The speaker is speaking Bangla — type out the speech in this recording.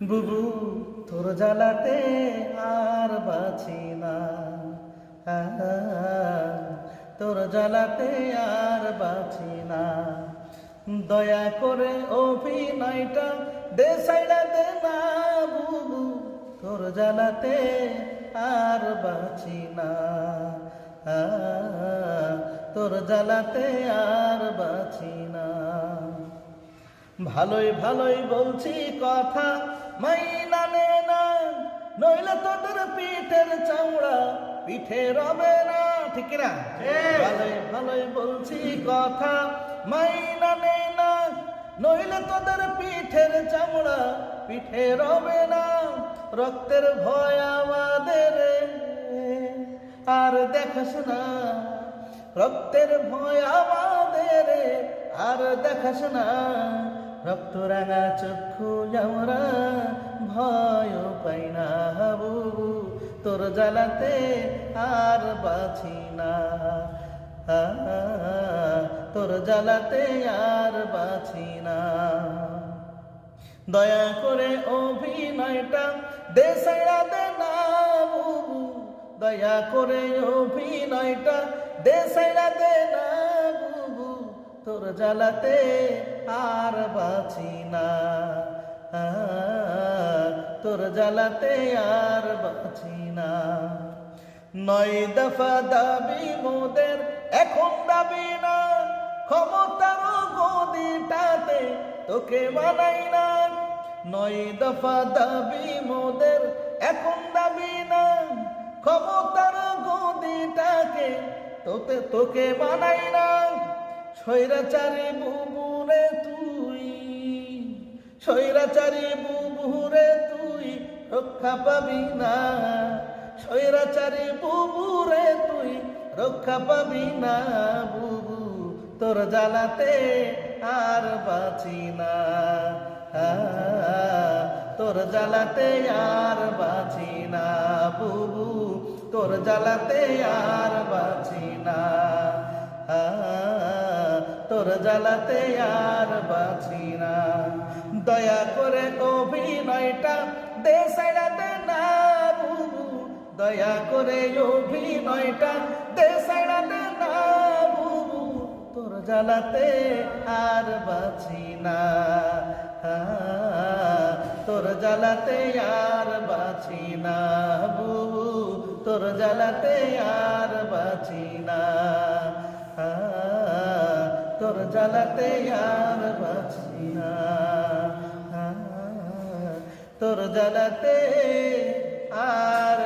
বুবু, তোর জ্বালাতে আর বাঁচি না। তোর জ্বালাতে আর বাঁচি না। দয়া করে অভিনয়টা দে দে না, বুবু, তোর জ্বালাতে আর বাঁচি না। তোর জ্বালাতে আর বাঁচি না। ভালোই ভালোই বলছি কথা মাইনা নে না নইলে তোদের পিঠের চামড়া পিঠে রবে না ঠিক না ভালোই ভালোই বলছি কথা মাইনা নে না নইলে তোদের পিঠের চামড়া পিঠে রবে না রক্তের ভয় আমাদের। আর দেখাস না রক্তের ভয় আমাদের। আর দেখাস না রক্ত রাঙা চক্ষু আমরা ভয় পাই না বুবু তোর জ্বালাতে আর বাছি না। তোর জ্বালাতে আর বাছি না। দয়া করে অভিনয়টা দে না, বুবু। দয়া করে অভিনয়টা দেশাইয়া দে না। তোর জ্বালাতে আর বাঁচি না। তোর জ্বালাতে আর বাঁচি না। নয় দফা দাবি মোদের, এখন দাবি না। ক্ষমতার গদিটাতে তোকে বানাই না। নয় দফা দাবি মোদের, এখন দাবি না। ক্ষমতার গদিটাকে তোতে তোকে বানাই না। স্বৈরাচারী বুবুরে তুই, স্বৈরাচারী বুবুরে তুই রক্ষা পাবি না, স্বৈরাচারী বুবুরে তুই রক্ষা পাবি না, বুবু তোর জ্বালাতে আর বাঁচি না তোর জ্বালাতে আর বাঁচি না, বুবু তোর জ্বালাতে আর বাঁচি তোর জ্বালাতে আর বাঁচি না। দয়া করে অভিনয়টা দে সাইডাতে না বুবু দয়া করে অভিনয়টা দে সাইডাতে না বুবু তোর জ্বালাতে আর বাঁচি না। তোর জ্বালাতে আর বাঁচি না বুবু তোর জ্বালাতে আর বাঁচি জ্বালাতে আর বাঁচি না। তোর জ্বালাতে আর